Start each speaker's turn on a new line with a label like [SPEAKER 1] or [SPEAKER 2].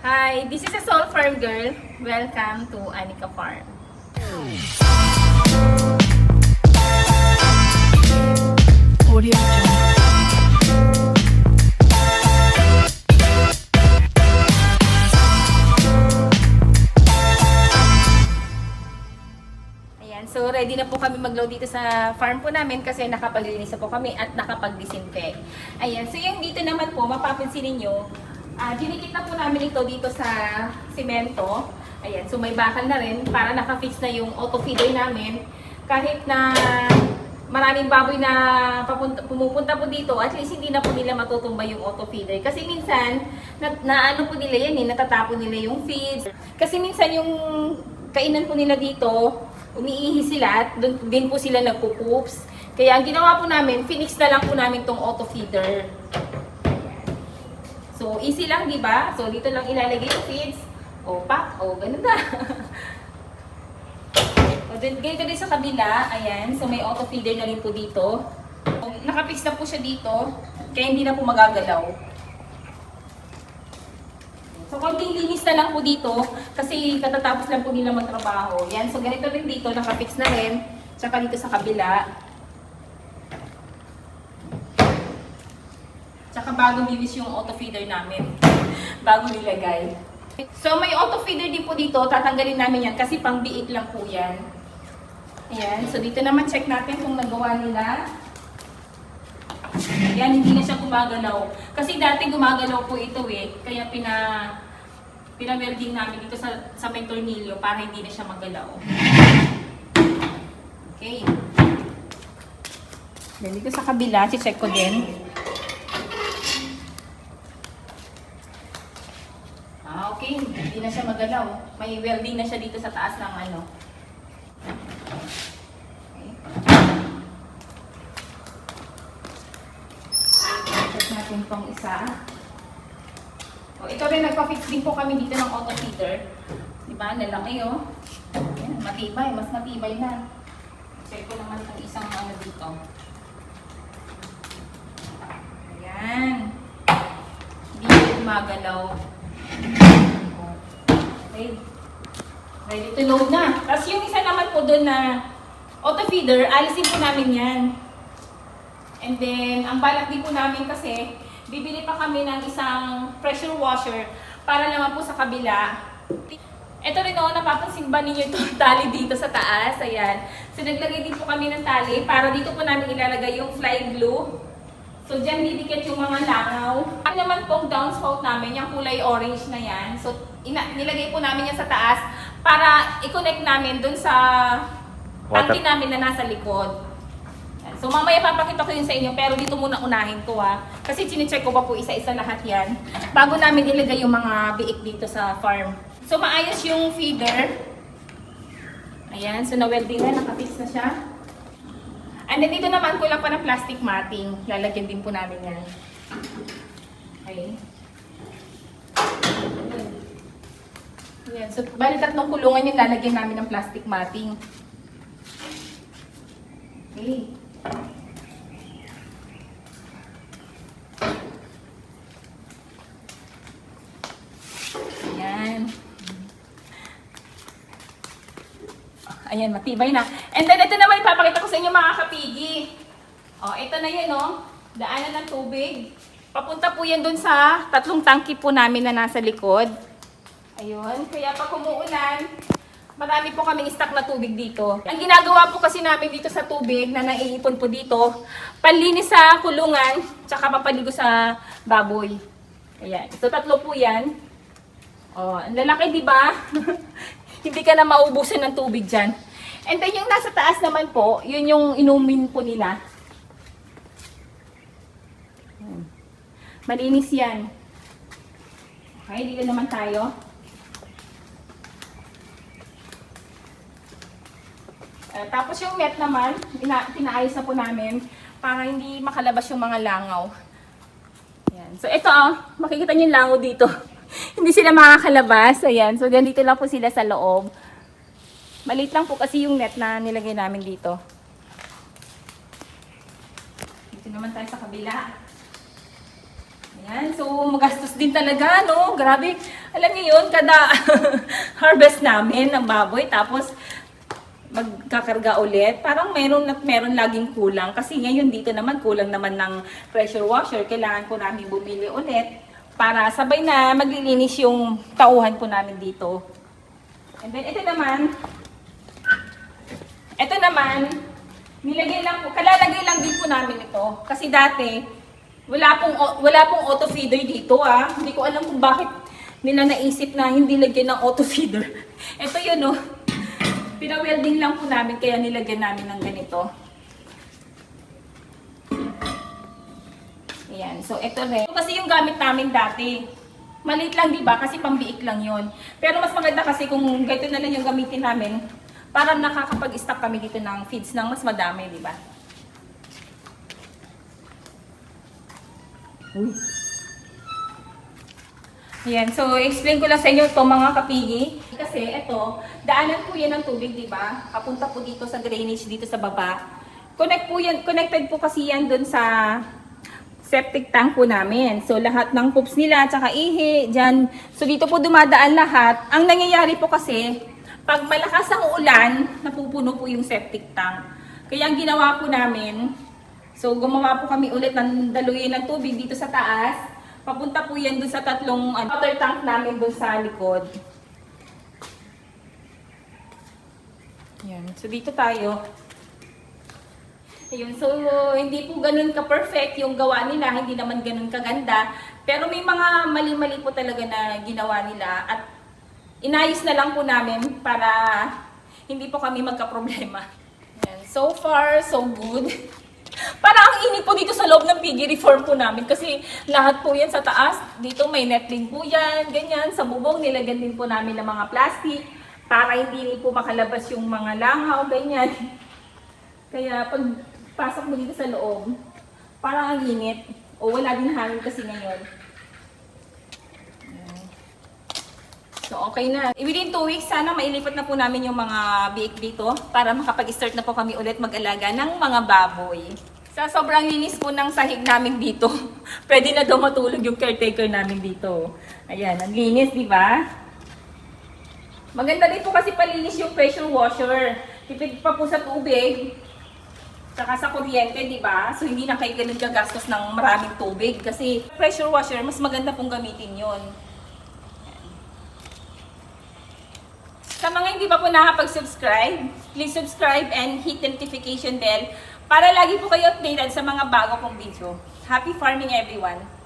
[SPEAKER 1] Hi, this is a Soul Farm Girl. Welcome to Anika Farm.
[SPEAKER 2] Audio.
[SPEAKER 1] Ayan, so ready na po kami mag-load dito sa farm po namin kasi nakapaglinis na po kami at nakapag-disinfect. Ayan, so yung dito naman po, mapapansin ninyo, ah dinikit na po namin ito dito sa simento. Ayan, so may bakal na rin para nakafix na yung auto feeder namin. Kahit na maraming baboy na papunta, pumupunta po dito, at least hindi na po nila matutumba yung auto feeder. Kasi minsan, na, na ano po nila yan eh, natatapon nila yung feeds. Kasi minsan yung kainan po nila dito, umiihi sila at dun din po sila nagpo-poops. Kaya ang ginawa po namin, finix na lang po namin tong auto feeder. So, easy lang, di ba? So, dito lang ilalagay yung feeds. O, pa. O, ganun na. o, din, ganito din sa kabila. Ayan. So, may auto feeder na rin po dito. O, Nakapix na po siya dito. Kaya hindi na po magagalaw. So, konting linis na lang po dito kasi katatapos lang po nila magtrabaho. Yan, so ganito rin dito, nakafix na rin. Tsaka dito sa kabila. Bago linis yung auto feeder namin. bago nilagay. So, may auto feeder din po dito. Tatanggalin namin yan kasi pang biik lang po yan. Ayan, so dito naman check natin kung nagawa nila. Yan, hindi na siya gumagalaw. Kasi dati gumagalaw po ito eh. Kaya pina pina-welding namin dito sa, sa may tornilyo para hindi na siya magalaw. Okay. Then dito sa kabila, check ko din. Ah, okay. Hindi na siya magalaw. May welding na siya dito sa taas ng ano. Okay. Check natin tong isa. O, ito rin, nagpa-fix din po kami dito ng auto feeder. Di ba? Lalaki, oh. Ayan, matibay. Mas matibay na. Check ko naman itong isang ano dito. Ayan. Hindi na gumagalaw. Okay. Ready to load na. Tapos yung isa naman po doon na auto feeder, alisin po namin yan. And then, ang balak din po namin kasi, bibili pa kami ng isang pressure washer para naman po sa kabila. Ito rin oh, napapansin ba ninyo itong tali dito sa taas? Ayan. So, naglagay din po kami ng tali para dito po namin ilalagay yung fly glue. So, dyan didikit yung mga langaw. Ang naman pong downspout namin, yung kulay orange na yan. So, ina- nilagay po namin yan sa taas para i-connect namin dun sa
[SPEAKER 3] Water-
[SPEAKER 1] tangke namin na nasa likod. So mamaya papakita ko yun sa inyo pero dito muna unahin ko ha. Kasi chinecheck ko pa po isa-isa lahat yan. Bago namin ilagay yung mga biik dito sa farm. So maayos yung feeder. Ayan, so na-welding na, nakafix na siya. And then dito naman kulang pa ng plastic matting. Lalagyan din po namin yan. Okay. Ayan, so bali tatlong kulungan yung lalagyan namin ng plastic matting. Okay. Ayan. Ayan, matibay na. And then, ito naman ipapakita ko sa inyo mga kapigi. O, ito na yun, oh. Daanan ng tubig. Papunta po yan dun sa tatlong tangki po namin na nasa likod. Ayun. Kaya pag umuulan, marami po kaming stock na tubig dito. Ang ginagawa po kasi namin dito sa tubig na naiipon po dito, panlinis sa kulungan, tsaka papaligo sa baboy. Ayan. So, tatlo po yan. Oh, ang lalaki, di ba? Hindi ka na maubusan ng tubig dyan. And then yung nasa taas naman po, yun yung inumin po nila. Ayan. Malinis yan. Okay, dito naman tayo. Eh, tapos yung net naman, ina- pinaayos na po namin para hindi makalabas yung mga langaw. Ayan. So ito oh, makikita niyo yung langaw dito. hindi sila makakalabas. Ayan. So dito lang po sila sa loob. Maliit lang po kasi yung net na nilagay namin dito. Dito naman tayo sa kabila. Ayan, so magastos din talaga, no? Grabe. Alam niyo yun, kada harvest namin ng baboy, tapos magkakarga ulit, parang meron at meron laging kulang. Kasi ngayon dito naman, kulang naman ng pressure washer. Kailangan po namin bumili ulit para sabay na maglilinis yung tauhan po namin dito. And then ito naman, ito naman, nilagay lang po, kalalagay lang din po namin ito. Kasi dati, wala pong, wala pong auto feeder dito ah. Hindi ko alam kung bakit nila naisip na hindi lagyan ng auto feeder. Ito yun oh. Pina-welding lang po namin kaya nilagyan namin ng ganito. Ayan. So, ito rin. Kasi yung gamit namin dati. Maliit lang, di ba? Kasi pambiik lang yon. Pero mas maganda kasi kung ganito na lang yung gamitin namin, para nakakapag-stock kami dito ng feeds ng mas madami, di ba? Uy. Ayan, so explain ko lang sa inyo ito mga kapigi. Kasi ito, daanan po yan ng tubig, di ba? Papunta po dito sa drainage dito sa baba. Connect po yan, connected po kasi yan dun sa septic tank po namin. So lahat ng poops nila, tsaka ihi, dyan. So dito po dumadaan lahat. Ang nangyayari po kasi, pag malakas ang ulan, napupuno po yung septic tank. Kaya ang ginawa po namin, so gumawa po kami ulit ng daluyan ng tubig dito sa taas. Papunta po yan dun sa tatlong ano, water tank namin dun sa likod. Yan. So dito tayo. Ayun, so hindi po ganun ka-perfect yung gawa nila, hindi naman ganun kaganda. Pero may mga mali-mali po talaga na ginawa nila at inayos na lang po namin para hindi po kami magka-problema. Ayan, So far, so good. Parang ang init po dito sa loob ng piggy reform po namin kasi lahat po yan sa taas. Dito may netling po yan, ganyan. Sa bubong nilagyan din po namin ng mga plastic para hindi po makalabas yung mga langaw, ganyan. Kaya pag pasok mo dito sa loob, parang ang init. O wala din hangin kasi ngayon. So, okay na. Within two weeks, sana mailipat na po namin yung mga biik dito para makapag-start na po kami ulit mag-alaga ng mga baboy. Sa sobrang linis po ng sahig namin dito, pwede na daw matulog yung caretaker namin dito. Ayan, ang linis, di ba? Maganda din po kasi palinis yung pressure washer. Tipid pa po sa tubig. Saka sa kuryente, di ba? So, hindi na kayo ganun gagastos ng maraming tubig. Kasi pressure washer, mas maganda pong gamitin yon. Sa mga hindi pa po nakapag-subscribe, please subscribe and hit notification bell para lagi po kayo updated sa mga bago kong video. Happy farming everyone!